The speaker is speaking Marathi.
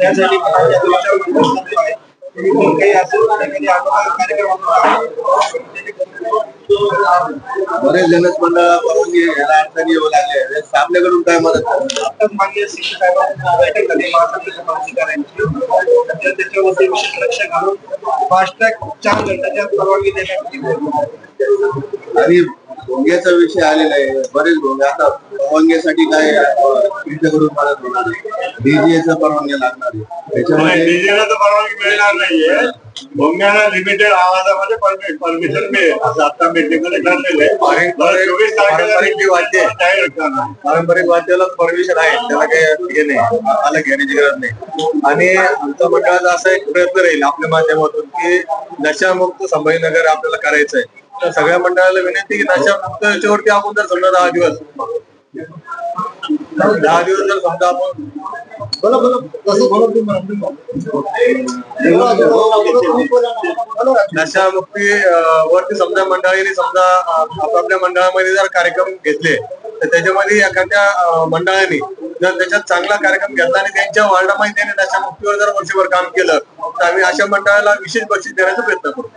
त्यासाठी काही असेल बरेच जनच मंडळ परवानगी घ्यायला अडचणी येऊ लागले आपल्याकडून काय मदत मान्य शिक्षक साहेबांची बैठक झाली. महासंघाच्या पदाधिकाऱ्यांची तर त्याच्यावरती विशेष लक्ष घालून फास्टॅग चार घंट्याच्या परवानगी देण्यात आणि भोंग्याचा विषय आलेला आहे. बरेच भोंगे आता परवानगीसाठी काय तुमच्याकडून मदत होणार आहे? डीजीएचा परवानगी लागणार आहे. त्याच्यामध्ये डीजेला तर परवानगी मिळणार नाहीये. भोंग्याला लिमिटेड आवाजामध्ये परमिशन मिळेल. असं आता मीटिंगमध्ये ठरलेलं आहे. पारंपरिक- चोवीस तारखेला पारंपरिक वाद्य पारंपरिक वाद्याला परमिशन आहे. त्याला काही हे नाही. घेण्याची गरज नाही. आणि आमच्या मंडळाचा असा एक प्रयत्न राहील आपल्या माध्यमातून की नशामुक्त संभाजीनगर आपल्याला करायचं आहे. तर सगळ्या मंडळाला विनंती की नशामुक्त याच्यावरती आपण जर समजा दहा दिवस दहा दिवस जर समजा आपण बोला बोला नशामुक्ती वरती समजा मंडळीने समजा आपापल्या मंडळामध्ये जर कार्यक्रम घेतले तर त्याच्यामध्ये एखाद्या मंडळाने जर त्याच्यात चांगला कार्यक्रम घेतला आणि त्यांच्या वार्डामध्ये त्याने नशामुक्तीवर जर वर्षभर काम केलं तर आम्ही अशा मंडळाला विशेष बक्षीस देण्याचा प्रयत्न करू